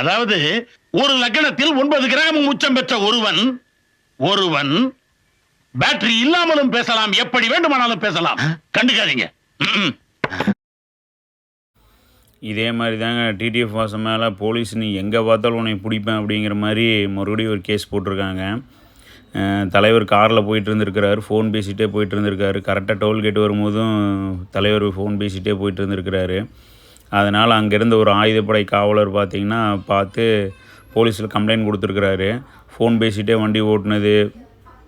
அதாவது ஒரு லக்னத்தில் ஒன்பது கிராம் உச்சம் பெற்ற ஒருவன் ஒருவன் பேட்டரி இல்லாமலும் பேசலாம் எப்படி வேண்டுமானாலும் பேசலாம். கண்டுக்காதீங்க. இதே மாதிரி தாங்க டிடிஎஃப் வாசம் மேலே போலீஸ் நீ எங்கே பார்த்தாலும் உன்னை பிடிப்பேன் அப்படிங்கிற மாதிரி மறுபடியும் ஒரு கேஸ் போட்டிருக்காங்க. தலைவர் காரில் போயிட்டு இருந்திருக்கிறாரு ஃபோன் பேசிகிட்டே போயிட்டு இருந்திருக்காரு. கரெக்டாக டோல்கேட் வரும்போதும் தலைவர் ஃபோன் பேசிகிட்டே போயிட்டு இருந்திருக்கிறாரு. அதனால் அங்கேருந்து ஒரு ஆயுதப்படை காவலர் பார்த்திங்கன்னா பார்த்து போலீஸில் கம்ப்ளைண்ட் கொடுத்துருக்குறாரு. ஃபோன் பேசிகிட்டே வண்டி ஓட்டுனது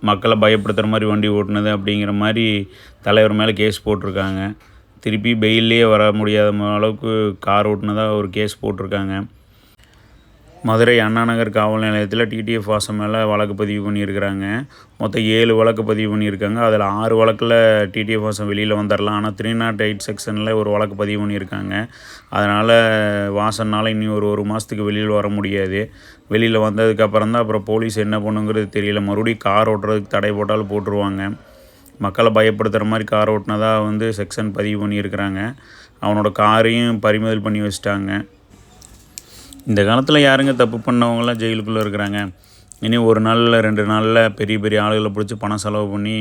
மக்களை பயப்படுத்துகிற மாதிரி வண்டி ஓட்டினது அப்படிங்கிற மாதிரி தலைவர் மேலே கேஸ் போட்டிருக்காங்க. திருப்பி பெயிலே வர முடியாத அளவுக்கு கார் ஓட்டினதாக ஒரு கேஸ் போட்டிருக்காங்க. மதுரை அண்ணாநகர் காவல் நிலையத்தில் டிடிஎஃப் வாசம் மேலே வழக்கு பதிவு பண்ணியிருக்கிறாங்க. மொத்தம் ஏழு வழக்கு பதிவு பண்ணியிருக்காங்க. அதில் ஆறு வழக்கில் டிடிஎஃப் வாசம் வெளியில் வந்துடலாம் ஆனால் த்ரீ நாட் எயிட் செக்ஷனில் ஒரு வழக்கு பதிவு பண்ணியிருக்காங்க. அதனால் வாசனால் இனி ஒரு ஒரு மாதத்துக்கு வெளியில் வர முடியாது. வெளியில் வந்ததுக்கப்புறம் தான் அப்புறம் போலீஸ் என்ன பண்ணுங்கிறது தெரியல. மறுபடியும் கார் ஓட்டுறதுக்கு தடை போட்டாலும் போட்டுருவாங்க. மக்களை பயப்படுத்துகிற மாதிரி கார் ஓட்டினதாக வந்து செக்ஷன் பதிவு பண்ணியிருக்கிறாங்க. அவனோட காரையும் பறிமுதல் பண்ணி வச்சிட்டாங்க. இந்த காலத்தில் யாருங்க தப்பு பண்ணவங்களாம் ஜெயிலுக்குள்ளே இருக்கிறாங்க? இனி ஒரு நாளில் ரெண்டு நாளில் பெரிய பெரிய ஆளுகளை பிடிச்சி பணம் செலவு பண்ணி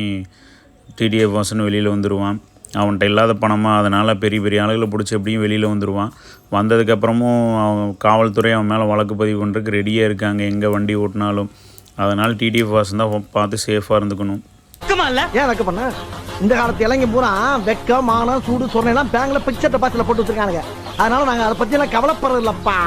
டிடிஎஃப் வாசன் வெளியில் வந்துடுவான் அவன்கிட்ட இல்லாத பணமாக அதனால் பெரிய பெரிய ஆளுகளை பிடிச்சி எப்படியும் வெளியில் வந்துடுவான் வந்ததுக்கப்புறமும் அவன் காவல்துறை அவன் மேலே வழக்கு பதிவு பண்ணுறதுக்கு ரெடியாக இருக்காங்க எங்கே வண்டி ஓட்டினாலும். அதனால் டிடிஎஃப் வாசன் தான் பார்த்து சேஃபாக இருந்துக்கணும். ஏன் வெக்க பண்ண? இந்த காலத்து இளைஞ பூரா வெக்கம் மானம் சூடு சொரணை எல்லாம் பேங்க்ல பிக்சர் டெபாசிட்ல போட்டு வச்சிருக்கானுங்க. அதனால நாங்க அதை பத்தி எல்லாம் கவலைப்படுறது இல்லப்பா